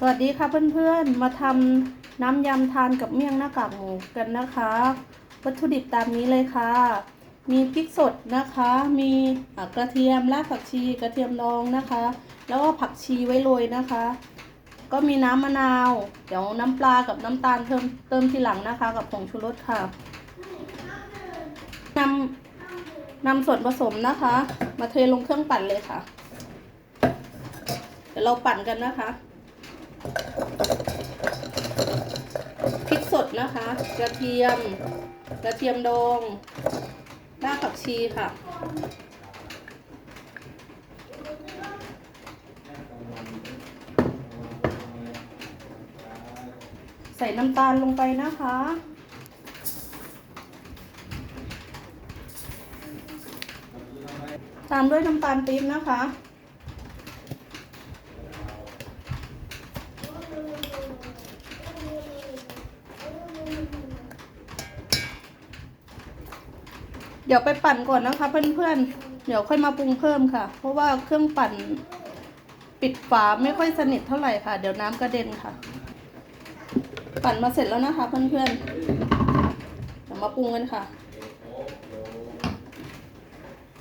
สวัสดีค่ะเพื่อนๆ มาทำน้ำยำทานกับเมี่ยงหน้ากากหมูกันนะคะ วัตถุดิบตามนี้เลยค่ะ มีพริกสดนะคะ มีกระเทียมรากผักชีกระเทียมดองนะคะ แล้วก็ผักชีไว้โรยนะคะ ก็มีน้ำมะนาว เดี๋ยวน้ำปลากับน้ำตาลเติมเติมทีหลังนะคะ กับผงชูรสค่ะนำนำส่วนผสมนะคะ มาเทลงเครื่องปั่นเลยค่ะ เดี๋ยวเราปั่นกันนะคะ พริกสดนะคะ กระเทียม กระเทียมดองรากผักชีค่ะ ใส่น้ำตาลลงไปนะคะตามด้วยน้ำตาลปี๊บนะคะ เดี๋ยวไปปั่นก่อนนะคะ เพื่อนๆ เดี๋ยวค่อยมาปรุงเพิ่มค่ะ เพราะว่าเครื่องปั่นปิดฝาไม่ค่อยสนิทเท่าไหร่ค่ะ เดี๋ยวน้ำกระเด็นค่ะ ปั่นมาเสร็จแล้วนะคะ เพื่อนๆเดี๋ยวมาปรุงกันค่ะ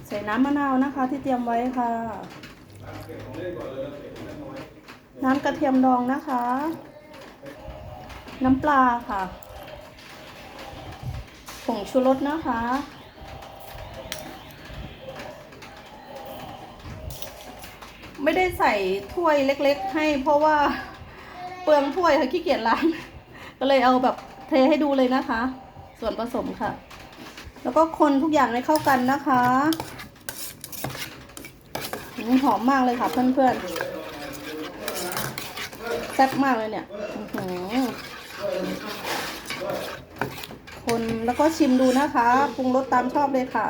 ใส่น้ำมะนาวนะคะ ที่เตรียมไว้ค่ะ น้ำกระเทียมดองนะคะ น้ำปลาค่ะผงชูรสนะคะ ไม่ได้ใส่ถ้วยเล็ก ๆ ให้ เพราะว่าเปลืองถ้วยค่ะขี้เกียจล้าง ก็เลยเอาแบบเทให้ดูเลยนะคะ ส่วนผสมค่ะ แล้วก็คนทุกอย่างให้เข้ากันนะคะหอมมากเลยค่ะเพื่อนๆแซ่บมากเลยเนี่ยคนแล้วก็ชิมดูนะคะปรุงรสตามชอบเลยค่ะ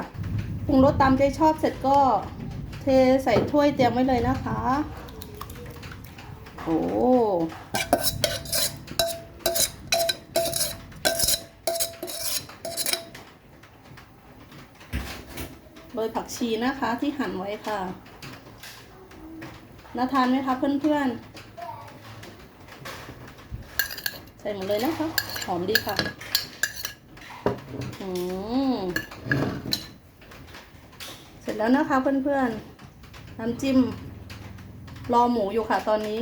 ปรุงรสตามใจชอบเสร็จก็ ใส่ถ้วยเตรียมไว้เลยนะคะ โอ้โรยผักชีนะคะที่หั่นไว้ค่ะน่าทานไหมคะเพื่อนๆ ใส่หมดเลยนะคะ หอมดีค่ะอืมเสร็จแล้วนะคะเพื่อนๆ น้ำจิ้มรอหมูอยู่ค่ะตอนนี้